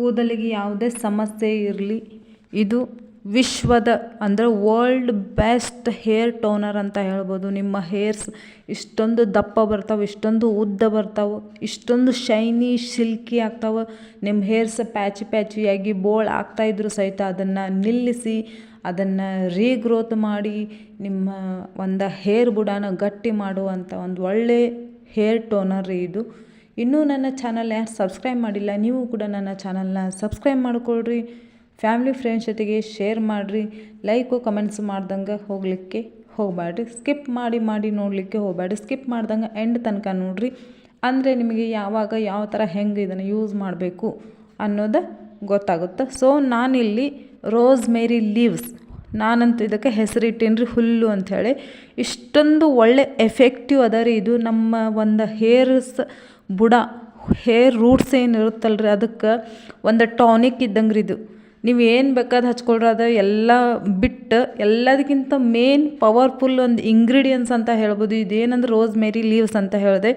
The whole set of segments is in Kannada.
ಕೂದಲಿಗೆ ಯಾವುದೇ ಸಮಸ್ಯೆ ಇರಲಿ, ಇದು ವಿಶ್ವದ, ಅಂದರೆ ವರ್ಲ್ಡ್ ಬೆಸ್ಟ್ ಹೇರ್ ಟೋನರ್ ಅಂತ ಹೇಳ್ಬೋದು. ನಿಮ್ಮ ಹೇರ್ಸ್ ಇಷ್ಟೊಂದು ದಪ್ಪ ಬರ್ತಾವೆ, ಇಷ್ಟೊಂದು ಉದ್ದ ಬರ್ತಾವೆ, ಇಷ್ಟೊಂದು ಶೈನಿ ಸಿಲ್ಕಿ ಆಗ್ತಾವೆ. ನಿಮ್ಮ ಹೇರ್ಸ್ ಪ್ಯಾಚಿ ಪ್ಯಾಚಿಯಾಗಿ ಬೋಳ್ ಆಗ್ತಾಯಿದ್ರು ಸಹಿತ ಅದನ್ನು ನಿಲ್ಲಿಸಿ, ಅದನ್ನು ರೀಗ್ರೋತ್ ಮಾಡಿ, ನಿಮ್ಮ ಒಂದು ಹೇರ್ ಬುಡಾನ ಗಟ್ಟಿ ಮಾಡುವಂಥ ಒಂದು ಒಳ್ಳೆ ಹೇರ್ ಟೋನರ್ ಇದು. ಇನ್ನೂ ನನ್ನ ಚಾನಲ್ ಯಾರು ಸಬ್ಸ್ಕ್ರೈಬ್ ಮಾಡಿಲ್ಲ, ನೀವು ಕೂಡ ನನ್ನ ಚಾನಲ್ನ ಸಬ್ಸ್ಕ್ರೈಬ್ ಮಾಡಿಕೊಳ್ರಿ. ಫ್ಯಾಮಿಲಿ ಫ್ರೆಂಡ್ಸ್ ಜೊತೆಗೆ ಶೇರ್ ಮಾಡಿರಿ. ಲೈಕು, ಕಮೆಂಟ್ಸ್ ಮಾಡ್ದಂಗೆ ಹೋಗಲಿಕ್ಕೆ ಹೋಗಬೇಡ್ರಿ ಸ್ಕಿಪ್ ಮಾಡಿ ಮಾಡಿ ನೋಡಲಿಕ್ಕೆ ಹೋಗಬೇಡ್ರಿ ಸ್ಕಿಪ್ ಮಾಡ್ದಂಗೆ ಎಂಡ್ ತನಕ ನೋಡಿರಿ. ಅಂದರೆ ನಿಮಗೆ ಯಾವಾಗ ಯಾವ ಥರ ಹೆಂಗೆ ಇದನ್ನು ಯೂಸ್ ಮಾಡಬೇಕು ಅನ್ನೋದು ಗೊತ್ತಾಗುತ್ತೆ. ಸೊ, ನಾನಿಲ್ಲಿ ರೋಸ್ ಮೇರಿ ಲೀವ್ಸ್. ನಾನಂತೂ ಇದಕ್ಕೆ ಹೆಸರಿಟ್ಟೀನಿ ರೀ ಹುಲ್ಲು ಅಂಥೇಳಿ ಇಷ್ಟೊಂದು ಒಳ್ಳೆ ಎಫೆಕ್ಟಿವ್ ಅದ ರೀ ಇದು. ನಮ್ಮ ಒಂದು ಹೇರ್ಸ್ ಬುಡ ಹೇರ್ ರೂಟ್ಸ್ ಏನು ರೀ ಅದಕ್ಕೆ ಒಂದು ಟಾನಿಕ್ ಇದ್ದಂಗೆ ರೀ ಇದು. ನೀವು ಏನು ಬೇಕಾದ ಹಚ್ಕೊಳ್ರಿ ಅದು ಎಲ್ಲ ಬಿಟ್ಟು ಎಲ್ಲದಕ್ಕಿಂತ ಮೇನ್ ಪವರ್ಫುಲ್ ಒಂದು ಇಂಗ್ರೀಡಿಯೆಂಟ್ಸ್ ಅಂತ ಹೇಳ್ಬೋದು. ಇದೇನಂದ್ರೆ ರೋಸ್ ಮೇರಿ ಲೀವ್ಸ್ ಅಂತ ಹೇಳಿದೆ.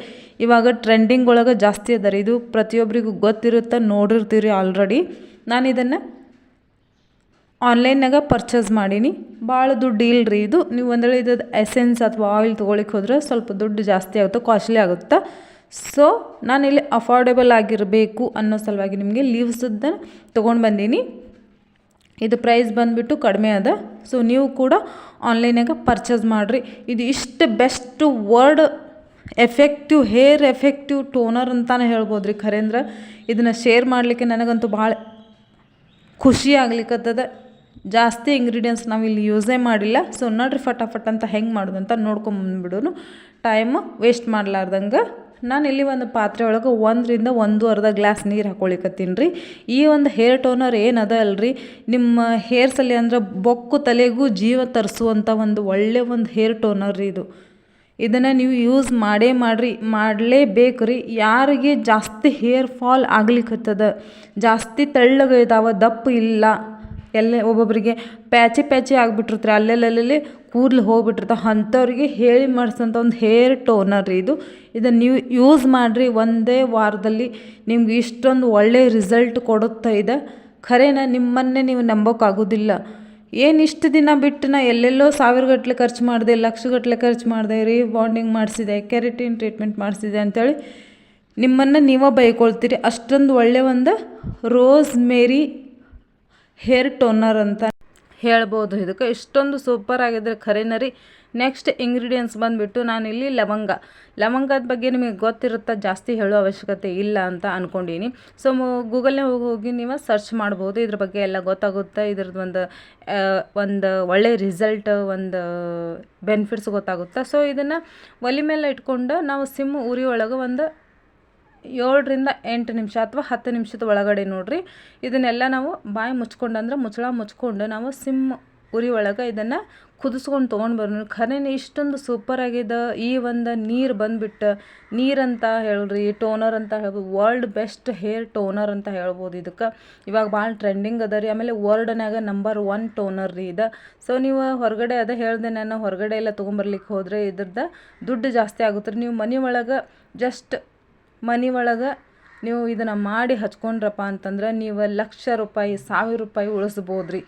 ಇವಾಗ ಟ್ರೆಂಡಿಂಗ್ ಒಳಗೆ ಜಾಸ್ತಿ ಅದ ರೀ ಇದು ಪ್ರತಿಯೊಬ್ಬರಿಗೂ ಗೊತ್ತಿರುತ್ತೆ ನೋಡಿರ್ತೀರಿ ಆಲ್ರೆಡಿ ನಾನು ಇದನ್ನು ಆನ್ಲೈನ್ನಾಗ ಪರ್ಚೇಸ್ ಮಾಡೀನಿ. ಭಾಳ ದುಡ್ಡು ಇಲ್ರಿ ಇದು. ನೀವು ಒಂದು ವೇಳೆ ಇದು ಎಸೆನ್ಸ್ ಅಥವಾ ಆಯಿಲ್ ತೊಗೊಳಿಕ್ಕೆ ಹೋದ್ರೆ ಸ್ವಲ್ಪ ದುಡ್ಡು ಜಾಸ್ತಿ ಆಗುತ್ತೆ ಕಾಸ್ಟ್ಲಿ ಆಗುತ್ತೆ? ಸೊ ನಾನಿಲ್ಲಿ ಅಫೋರ್ಡೆಬಲ್ ಆಗಿರಬೇಕು ಅನ್ನೋ ಸಲುವಾಗಿ ನಿಮಗೆ ಲೀವ್ಸದ್ದು ತೊಗೊಂಡು ಬಂದೀನಿ. ಇದು ಪ್ರೈಸ್ ಬಂದುಬಿಟ್ಟು ಕಡಿಮೆ ಅದ. ಸೊ ನೀವು ಕೂಡ ಆನ್ಲೈನಾಗ ಪರ್ಚೇಸ್ ಮಾಡಿರಿ. ಇದು ಇಷ್ಟು best word effective hair effective toner ಅಂತಾನೆ ಹೇಳ್ಬೋದು ರೀ ಖರೇಂದ್ರ. ಇದನ್ನು ಶೇರ್ ಮಾಡಲಿಕ್ಕೆ ನನಗಂತೂ ಭಾಳ ಖುಷಿ ಆಗ್ಲಿಕ್ಕತ್ತದ ಜಾಸ್ತಿ ಇಂಗ್ರೀಡಿಯೆಂಟ್ಸ್ ನಾವು ಇಲ್ಲಿ ಯೂಸೇ ಮಾಡಿಲ್ಲ. ಸೊ ನೋಡ್ರಿ ಫಟಾಫಟ್ ಅಂತ ಹೆಂಗೆ ಮಾಡೋದು ಅಂತ ನೋಡ್ಕೊಂಬಂದ್ಬಿಡೋನು ಟೈಮ್ ವೇಸ್ಟ್ ಮಾಡಲಾರ್ದಂಗೆ. ನಾನು ಇಲ್ಲಿ ಒಂದು ಪಾತ್ರೆ ಒಳಗೆ ಒಂದರಿಂದ ಒಂದು ಅರ್ಧ ಗ್ಲಾಸ್ ನೀರು ಹಾಕೊಳಿಕತ್ತೀನಿ ರೀ. ಈ ಒಂದು ಹೇರ್ ಟೋನರ್ ಏನದ ಅಲ್ರಿ? ನಿಮ್ಮ ಹೇರ್ಸಲ್ಲಿ ಅಂದ್ರೆ ಬೊಕ್ಕು ತಲೆಗೂ ಜೀವ ತರಿಸುವಂಥ ಒಂದು ಒಳ್ಳೆ ಒಂದು ಹೇರ್ ಟೋನರ್ ರೀ ಇದು. ಇದನ್ನು ನೀವು ಯೂಸ್ ಮಾಡೇ ಮಾಡಿರಿ ಮಾಡಲೇಬೇಕು ರೀ ಯಾರಿಗೆ ಜಾಸ್ತಿ ಹೇರ್ ಫಾಲ್ ಆಗ್ಲಿಕ್ಕತ್ತದ ಜಾಸ್ತಿ ತೆಳ್ಳಗೆ ಇದಾವ, ದಪ್ಪ ಇಲ್ಲ. ಎಲ್ಲೇ ಒಬ್ಬೊಬ್ಬರಿಗೆ ಪ್ಯಾಚಿ ಪ್ಯಾಚಿ ಆಗಿಬಿಟ್ಟಿರ್ತಾರೆ. ಅಲ್ಲೆಲ್ಲಲ್ಲಿ ಕೂದಲು ಹೋಗ್ಬಿಟ್ಟಿರ್ತಾವೆ, ಅಂಥವ್ರಿಗೆ ಹೇಳಿ ಮಾಡಿಸೋಂಥ ಒಂದು ಹೇರ್ ಟೋನರ್ ಇದು. ಇದನ್ನು ನೀವು ಯೂಸ್ ಮಾಡಿರಿ, ಒಂದೇ ವಾರದಲ್ಲಿ ನಿಮ್ಗೆ ಇಷ್ಟೊಂದು ಒಳ್ಳೆ ರಿಸಲ್ಟ್ ಕೊಡುತ್ತಾ ಇದೆ. ಖರೇನ, ನಿಮ್ಮನ್ನೇ ನೀವು ನಂಬೋಕ್ಕಾಗೋದಿಲ್ಲ ಏನು ಇಷ್ಟು ದಿನ ಬಿಟ್ಟು ನಾ ಎಲ್ಲೆಲ್ಲೋ ಸಾವಿರಗಟ್ಟಲೆ ಖರ್ಚು ಮಾಡಿದೆ ಲಕ್ಷಗಟ್ಟಲೆ ಖರ್ಚು ಮಾಡಿದೆ ರೀ ಬಾಂಡಿಂಗ್ ಮಾಡಿಸಿದೆ, ಕೆರೆಟಿನ್ ಟ್ರೀಟ್ಮೆಂಟ್ ಮಾಡಿಸಿದೆ ಅಂಥೇಳಿ ನಿಮ್ಮನ್ನು ನೀವೇ ಬೈಕೊಳ್ತೀರಿ. ಅಷ್ಟೊಂದು ಒಳ್ಳೆಯ ಒಂದು ರೋಸ್ ಮೇರಿ ಹೇರ್ ಟೋನರ್ ಅಂತ. ಹೇಳ್ಬೋದು. ಇದಕ್ಕೆ ಇಷ್ಟೊಂದು ಸೂಪರ್ ಆಗಿದ್ರೆ ಖರೇನ ರೀ. ನೆಕ್ಸ್ಟ್ ಇಂಗ್ರೀಡಿಯೆಂಟ್ಸ್ ಬಂದುಬಿಟ್ಟು ನಾನಿಲ್ಲಿ ಲವಂಗ. ಲವಂಗದ ಬಗ್ಗೆ ನಿಮಗೆ ಗೊತ್ತಿರುತ್ತಾ? ಜಾಸ್ತಿ ಹೇಳೋ ಅವಶ್ಯಕತೆ ಇಲ್ಲ ಅಂತ ಅಂದ್ಕೊಂಡೀನಿ ಸೊ ಗೂಗಲ್ನೇ ಹೋಗಿ ಹೋಗಿ ನೀವು ಸರ್ಚ್ ಮಾಡ್ಬೋದು. ಇದ್ರ ಬಗ್ಗೆ ಎಲ್ಲ ಗೊತ್ತಾಗುತ್ತೆ. ಇದ್ರದ್ದು ಒಂದು ಒಂದು ಒಳ್ಳೆ ರಿಸಲ್ಟ್ ಒಂದು ಬೆನಿಫಿಟ್ಸ್ ಗೊತ್ತಾಗುತ್ತೆ? ಸೊ ಇದನ್ನು ಒಲೆ ಮೇಲೆ ಇಟ್ಕೊಂಡು ನಾವು ಸಿಮ್ ಉರಿ ಒಳಗೆ ಒಂದು ಏಳರಿಂದ ಎಂಟು ನಿಮಿಷ ಅಥವಾ ಹತ್ತು ನಿಮಿಷದ ಒಳಗಡೆ ನೋಡಿರಿ. ಇದನ್ನೆಲ್ಲ ನಾವು ಬಾಯಿ ಮುಚ್ಕೊಂಡು ಅಂದ್ರೆ ಮುಚ್ಚಳ ಮುಚ್ಕೊಂಡು ನಾವು ಸಿಮ್ ಉರಿ ಒಳಗೆ ಇದನ್ನು ಕುದಿಸ್ಕೊಂಡು ತೊಗೊಂಡು ಬರೋಣ. ಖರೇನೆ ಇಷ್ಟೊಂದು ಸೂಪರ್ ಆಗಿದ ಈ ಒಂದು ನೀರು ಬಂದುಬಿಟ್ಟು. ನೀರಂತ ಹೇಳ್ರಿ ಟೋನರ್ ಅಂತ ಹೇಳ್ಬೋದು ವರ್ಲ್ಡ್ ಬೆಸ್ಟ್ ಹೇರ್ ಟೋನರ್ ಅಂತ ಹೇಳ್ಬೋದು ಇದಕ್ಕೆ. ಇವಾಗ ಭಾಳ ಟ್ರೆಂಡಿಂಗ್ ಅದ ರೀ, ಆಮೇಲೆ ವರ್ಲ್ಡ್ನಾಗ ನಂಬರ್ ಒನ್ ಟೋನರ್ ರೀ ಇದು. ಸೊ ನೀವು ಹೊರಗಡೆ ಅದೇ ಹೇಳಿದೆ ನಾನು, ಹೊರಗಡೆ ಎಲ್ಲ ತೊಗೊಂಬರ್ಲಿಕ್ಕೆ ಹೋದರೆ ಇದ್ರದ್ದು ದುಡ್ಡು ಜಾಸ್ತಿ ಆಗುತ್ತೆ ರೀ. ನೀವು ಮನೆ ಒಳಗೆ ಜಸ್ಟ್ ಮನೆ ಒಳಗೆ ನೀವು ಇದನ್ನು ಮಾಡಿ ಹಚ್ಕೊಂಡ್ರಪ್ಪ ಅಂತಂದ್ರೆ ನೀವು ಲಕ್ಷ ರೂಪಾಯಿ, ಸಾವಿರ ರೂಪಾಯಿ ಉಳಿಸ್ಬೋದು ರೀ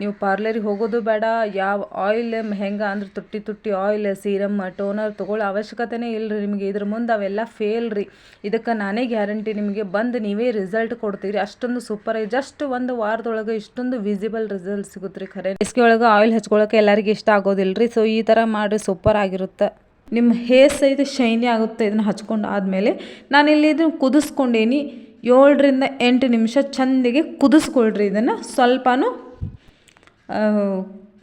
ನೀವು ಪಾರ್ಲರಿಗೆ ಹೋಗೋದು ಬೇಡ, ಯಾವ ಆಯಿಲ್ ಹೆಂಗೆ ಅಂದ್ರೆ ತುಟ್ಟಿ ತುಟ್ಟಿ ಆಯಿಲ್ ಸೀರಮ್ ಟೋನರ್ ತೊಗೊಳ್ಳೋ ಅವಶ್ಯಕತೆನೇ ಇಲ್ಲ ರೀ ನಿಮಗೆ. ಇದ್ರ ಮುಂದೆ ಅವೆಲ್ಲ ಫೇಲ್ ರೀ. ಇದಕ್ಕೆ ನಾನೇ ಗ್ಯಾರಂಟಿ ನಿಮಗೆ ಬಂದು ನೀವೇ ರಿಸಲ್ಟ್ ಕೊಡ್ತೀರಿ. ಅಷ್ಟೊಂದು ಸೂಪರ್ ಆಗಿ ಜಸ್ಟ್ ಒಂದು ವಾರದೊಳಗೆ ಇಷ್ಟೊಂದು ವಿಸಿಬಲ್ ರಿಸಲ್ಟ್ ಸಿಗುತ್ತೆ ರೀ ಖರೆ. ಬೇಸಿಗೆ ಒಳಗೆ ಆಯಿಲ್ ಹಚ್ಕೊಳ್ಳೋಕೆ ಎಲ್ಲರಿಗೂ ಇಷ್ಟ ಆಗೋದಿಲ್ಲ ರೀ ಸೊ ಈ ಥರ ಮಾಡಿ ಸೂಪರ್ ಆಗಿರುತ್ತೆ. ನಿಮ್ಮ ಹೇರ್ ಸಹಿತ ಶೈನಿ ಆಗುತ್ತೆ ಇದನ್ನು ಹಚ್ಕೊಂಡು ಆದಮೇಲೆ ನಾನಿಲ್ಲಿ ಇದನ್ನು ಕುದಿಸ್ಕೊಂಡೇನಿ ಏಳರಿಂದ ಎಂಟು ನಿಮಿಷ ಚೆಂದಿಗೆ ಕುದಿಸ್ಕೊಳ್ರಿ ಇದನ್ನು ಸ್ವಲ್ಪನೂ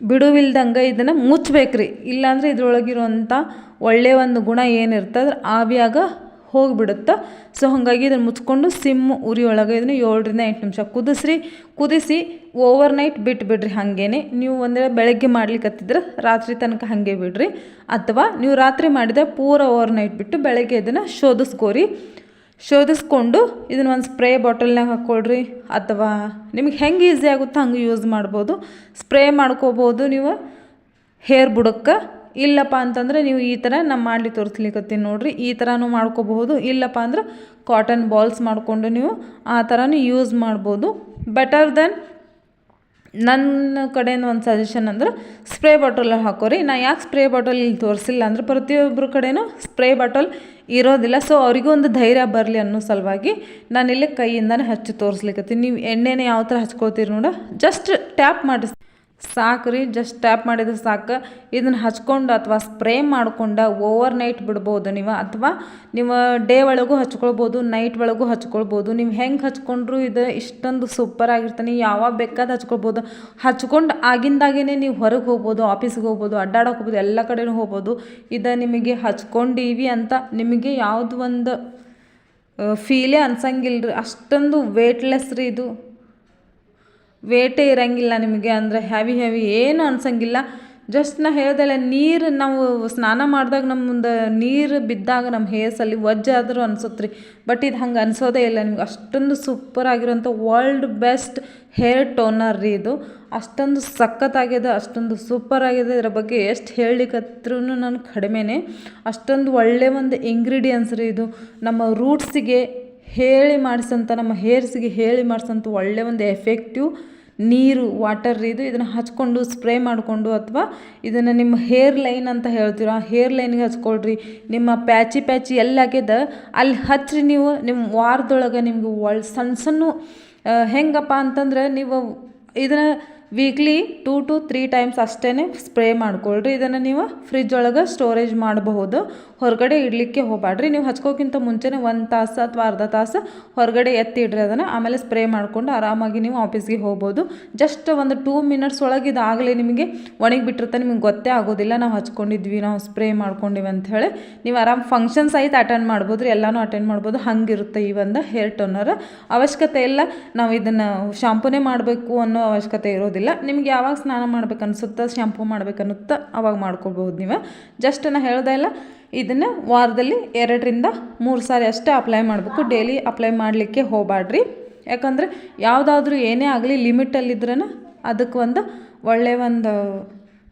ಬಿಡುವಿಲ್ದಂಗೆ ಇದನ್ನು ಮುಚ್ಚಬೇಕ್ರಿ ಇಲ್ಲಾಂದರೆ ಇದರೊಳಗಿರುವಂಥ ಒಳ್ಳೆಯ ಒಂದು ಗುಣ ಏನಿರ್ತದೆ ಆವಿಯಾಗ ಹೋಗಿಬಿಡುತ್ತೆ? ಸೊ ಹಾಗಾಗಿ ಇದನ್ನು ಮುಚ್ಕೊಂಡು ಸಿಮ್ ಉರಿ ಒಳಗೆ ಇದನ್ನು ಏಳರಿಂದ ಎಂಟು ನಿಮಿಷ ಕುದಿಸ್ರಿ. ಕುದಿಸಿ ಓವರ್ ನೈಟ್ ಬಿಡ್ರಿ ಹಾಗೇನೆ. ನೀವು ಒಂದೇ ಬೆಳಗ್ಗೆ ಮಾಡ್ಲಿಕ್ಕತ್ತಿದ್ರೆ ರಾತ್ರಿ ತನಕ ಹಾಗೆ ಬಿಡ್ರಿ. ಅಥವಾ ನೀವು ರಾತ್ರಿ ಮಾಡಿದರೆ ಪೂರ ಓವರ್ ನೈಟ್ ಬಿಟ್ಟು ಬೆಳಗ್ಗೆ ಇದನ್ನು ಶೋಧಿಸ್ಕೋರಿ. ಶೋಧಿಸ್ಕೊಂಡು ಇದನ್ನ ಒಂದು ಸ್ಪ್ರೇ ಬಾಟಲ್ನಾಗ ಹಾಕ್ಕೊಳ್ರಿ ಅಥವಾ ನಿಮಗೆ ಹೆಂಗೆ ಈಸಿ ಆಗುತ್ತೋ ಹಂಗೆ ಯೂಸ್ ಮಾಡ್ಬೋದು. ಸ್ಪ್ರೇ ಮಾಡ್ಕೋಬೋದು ನೀವು. ಹೇರ್ ಬುಡಕ್ಕೆ. ಇಲ್ಲಪ್ಪ ಅಂತಂದರೆ ನೀವು ಈ ಥರ ನಮ್ಮ ಮಾಡಲಿ ತೋರಿಸ್ಲಿಕ್ಕತ್ತೀನಿ ನೋಡಿರಿ, ಈ ಥರನೂ ಮಾಡ್ಕೋಬಹುದು. ಇಲ್ಲಪ್ಪ ಅಂದ್ರೆ ಕಾಟನ್ ಬಾಲ್ಸ್ ಮಾಡಿಕೊಂಡು ನೀವು ಆ ಥರನೂ ಯೂಸ್ ಮಾಡ್ಬೋದು. ಬೆಟರ್ ದೆನ್ ನನ್ನ ಕಡೆಯಿಂದ ಒಂದು ಸಜೆಷನ್ ಅಂದ್ರೆ ಸ್ಪ್ರೇ ಬಾಟಲ್ ಹಾಕೋರಿ. ನಾ ಯಾಕೆ ಸ್ಪ್ರೇ ಬಾಟಲ್ ಇಲ್ಲಿ ತೋರಿಸಿಲ್ಲ ಅಂದ್ರೆ ಪ್ರತಿಯೊಬ್ಬರ ಕಡೆಯೂ ಸ್ಪ್ರೇ ಬಾಟಲ್ ಇರೋದಿಲ್ಲ. ಸೊ ಅವರಿಗೂ ಒಂದು ಧೈರ್ಯ ಬರಲಿ ಅನ್ನೋ ಸಲುವಾಗಿ ನಾನಿಲ್ಲಿ ಕೈಯಿಂದನೇ ಹಚ್ಚಿ ತೋರಿಸ್ಲಿಕ್ಕತ್ತೀನಿ ನೀವು ಎಣ್ಣೆನೇ ಯಾವ ಥರ ಹಚ್ಕೊಳ್ತೀರಿ ನೋಡ ಜಸ್ಟ್ ಟ್ಯಾಪ್ ಮಾಡಿ ಸಾಕು ರೀ ಜಸ್ಟ್ ಟ್ಯಾಪ್ ಮಾಡಿದ್ರೆ ಸಾಕು. ಇದನ್ನು ಹಚ್ಕೊಂಡು ಅಥವಾ ಸ್ಪ್ರೇ ಮಾಡ್ಕೊಂಡು ಓವರ್ ನೈಟ್ ಬಿಡ್ಬೋದು ನೀವು, ಅಥವಾ ನೀವು ಡೇ ಒಳಗೂ ಹಚ್ಕೊಳ್ಬೋದು ನೈಟ್ ಒಳಗೂ ಹಚ್ಕೊಳ್ಬೋದು. ನೀವು ಹೆಂಗೆ ಹಚ್ಕೊಂಡ್ರು ಇದು ಇಷ್ಟೊಂದು ಸೂಪರ್ ಆಗಿರ್ತಾನೆ ಯಾವಾಗ ಬೇಕಾದ ಹಚ್ಕೊಳ್ಬೋದು. ಹಚ್ಕೊಂಡು ಆಗಿಂದಾಗೇ ನೀವು ಹೊರಗೆ ಹೋಗ್ಬೋದು ಆಫೀಸ್ಗೆ ಹೋಗ್ಬೋದು, ಅಡ್ಡಾಡೋಕೆ ಹೋಗ್ಬೋದು, ಎಲ್ಲ ಕಡೆನೂ ಹೋಗ್ಬೋದು. ಇದು ನಿಮಗೆ ಹಚ್ಕೊಂಡೀವಿ ಅಂತ ನಿಮಗೆ ಯಾವುದು ಒಂದು ಫೀಲೇ ಅನ್ಸಂಗಿಲ್ಲ ರೀ ಅಷ್ಟೊಂದು ವೇಟ್ಲೆಸ್ ರೀ ಇದು. ವೇಟೇ ಇರಂಗಿಲ್ಲ ನಿಮಗೆ ಅಂದರೆ ಹ್ಯಾವಿ ಹ್ಯಾವಿ ಏನು ಅನ್ಸಂಗಿಲ್ಲ. ಜಸ್ಟ್ ನಾ ಹೇಳ್ದಲ್ಲ ನೀರು ನಾವು ಸ್ನಾನ ಮಾಡಿದಾಗ ನಮ್ಮ ಮುಂದೆ ನೀರು ಬಿದ್ದಾಗ ನಮ್ಮ ಹೇರ್ಸಲ್ಲಿ ವಜ್ಜಾದರೂ ಅನ್ಸುತ್ತೆ ರೀ ಬಟ್ ಇದು ಹಂಗೆ ಅನ್ಸೋದೇ ಇಲ್ಲ ನಿಮ್ಗೆ. ಅಷ್ಟೊಂದು ಸೂಪರ್ ಆಗಿರೋಂಥ ವರ್ಲ್ಡ್ ಬೆಸ್ಟ್ ಹೇರ್ ಟೋನರ್ ರೀ ಇದು. ಅಷ್ಟೊಂದು ಸಖತ್ತಾಗಿದೆ ಅಷ್ಟೊಂದು ಸೂಪರ್ ಆಗಿದೆ ಇದರ ಬಗ್ಗೆ ಎಷ್ಟು ಹೇಳಲಿಕ್ಕೂ ನಾನು ಕಡಿಮೆನೇ. ಅಷ್ಟೊಂದು ಒಳ್ಳೆಯ ಒಂದು ಇಂಗ್ರೀಡಿಯೆಂಟ್ಸ್ ರೀ ಇದು. ನಮ್ಮ ರೂಟ್ಸಿಗೆ ಹೇಳಿ ಮಾಡಿಸಂಥ ನಮ್ಮ ಹೇರ್ಸ್ಗೆ ಹೇಳಿ ಮಾಡಿಸಂಥ ಒಳ್ಳೆ ಒಂದು ಎಫೆಕ್ಟಿವ್ ನೀರು ವಾಟರ್ ಇದು. ಇದನ್ನು ಹಚ್ಕೊಂಡು ಸ್ಪ್ರೇ ಮಾಡಿಕೊಂಡು ಅಥವಾ ಇದನ್ನು ನಿಮ್ಮ ಹೇರ್ ಲೈನ್ ಅಂತ ಹೇಳ್ತೀರ? ಆ ಹೇರ್ ಲೈನ್ಗೆ ಹಚ್ಕೊಳ್ರಿ. ನಿಮ್ಮ ಪ್ಯಾಚಿ ಪ್ಯಾಚಿ ಎಲ್ಲಿ ಆಗ್ಯದ? ಅಲ್ಲಿ ಹಚ್ಚಿರಿ ನೀವು. ನಿಮ್ಮ ವಾರದೊಳಗೆ ನಿಮ್ಗೆ ಒಳ್ಳೆ ಸಣ್ಣ ಸಣ್ಣ ಹೆಂಗಪ್ಪ ಅಂತಂದ್ರೆ ನೀವು ಇದನ್ನು weekly two to three times ಅಷ್ಟೇ ಸ್ಪ್ರೇ ಮಾಡ್ಕೊಳ್ರಿ. ಇದನ್ನು ನೀವು ಫ್ರಿಜ್ ಒಳಗೆ ಸ್ಟೋರೇಜ್ ಮಾಡಬಹುದು. ಹೊರಗಡೆ ಇಡಲಿಕ್ಕೆ ಹೋಗಬೇಡ್ರಿ ನೀವು ಹಚ್ಕೋಕ್ಕಿಂತ ಮುಂಚೆನೇ ಒಂದು ತಾಸು ಅಥವಾ ಅರ್ಧ ತಾಸು ಹೊರಗಡೆ ಎತ್ತಿ ಇಡ್ರಿ ಅದನ್ನು. ಆಮೇಲೆ ಸ್ಪ್ರೇ ಮಾಡಿಕೊಂಡು ಆರಾಮಾಗಿ ನೀವು ಆಫೀಸ್ಗೆ ಹೋಗ್ಬೋದು. ಜಸ್ಟ್ ಒಂದು ಟೂ ಮಿನಿಟ್ಸ್ ಒಳಗೆ ಇದಾಗಲಿ ನಿಮಗೆ ಒಣಗಿ ಬಿಟ್ಟಿರುತ್ತೆ. ನಿಮಗೆ ಗೊತ್ತೇ ಆಗೋದಿಲ್ಲ. ನಾವು ಹಚ್ಕೊಂಡಿದ್ವಿ, ನಾವು ಸ್ಪ್ರೇ ಮಾಡ್ಕೊಂಡಿವಿ ಅಂತ ಹೇಳಿ ನೀವು ಆರಾಮ್ ಫಂಕ್ಷನ್ ಸಹಿತ ಅಟೆಂಡ್ ಮಾಡ್ಬೋದು ರೀ. ಎಲ್ಲನೂ ಅಟೆಂಡ್ ಮಾಡ್ಬೋದು. ಹಂಗಿರುತ್ತೆ ಈ ಒಂದು ಹೇರ್ ಟೋನರ್ ಅವಶ್ಯಕತೆ ಇಲ್ಲ. ನಾವು ಇದನ್ನು ಶಾಂಪೂನೇ ಮಾಡಬೇಕು ಅನ್ನೋ ಅವಶ್ಯಕತೆ ಇರೋದಿಲ್ಲ. ನಿಮ್ಗೆ ಯಾವಾಗ ಸ್ನಾನ ಮಾಡ್ಬೇಕು ಶಾಂಪೂ ಮಾಡ್ಬೇಕು ಅನ್ನುತ್ತೆ, ಅವಾಗ ಮಾಡ್ಕೋಬಹುದು ನೀವು. ಜಸ್ಟ್ ನಾನು ಹೇಳ್ದೆ ಇಲ್ಲ ಇದನ್ನು ವಾರದಲ್ಲಿ ಎರಡರಿಂದ ಮೂರು ಸಾರಿ ಅಷ್ಟೇ ಅಪ್ಲೈ ಮಾಡಬೇಕು. ಡೈಲಿ ಅಪ್ಲೈ ಮಾಡಲಿಕ್ಕೆ ಹೋಗಬೇಡ್ರಿ ಯಾಕಂದರೆ ಯಾವುದಾದ್ರೂ ಏನೇ ಆಗಲಿ ಲಿಮಿಟಲ್ಲಿದ್ರೂ ಅದಕ್ಕೆ ಒಂದು ಒಳ್ಳೆಯ ಒಂದು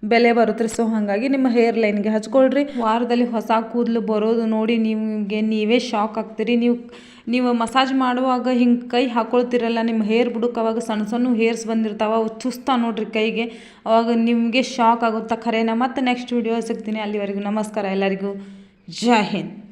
ಬೆಲೆ ಬರುತ್ತೆ ಸೊ ಹಾಗಾಗಿ ನಿಮ್ಮ ಹೇರ್ ಲೈನ್ಗೆ ಹಚ್ಕೊಳ್ರಿ. ವಾರದಲ್ಲಿ ಹೊಸ ಕೂದಲು ಬರೋದು ನೋಡಿ ನಿಮಗೆ ನೀವೇ ಶಾಕ್ ಆಗ್ತೀರಿ. ನೀವು ನೀವು ಮಸಾಜ್ ಮಾಡುವಾಗ ಹಿಂಗೆ ಕೈ ಹಾಕೊಳ್ತಿರಲ್ಲ, ನಿಮ್ಮ ಹೇರ್ ಬುಡಕ್ಕೆ ಅವಾಗ ಸಣ್ಣ ಸಣ್ಣ ಹೇರ್ಸ್ ಬಂದಿರ್ತಾವೆ, ಅವು ಚುಸ್ತಾ ನೋಡ್ರಿ ಕೈಗೆ. ಅವಾಗ ನಿಮಗೆ ಶಾಕ್ ಆಗುತ್ತಾ ಖರೇನ. ಮತ್ತು ನೆಕ್ಸ್ಟ್ ವಿಡಿಯೋ ಸಿಗ್ತೀನಿ. ಅಲ್ಲಿವರೆಗೂ ನಮಸ್ಕಾರ ಎಲ್ಲರಿಗೂ. ಜೈ ಹಿಂದ್.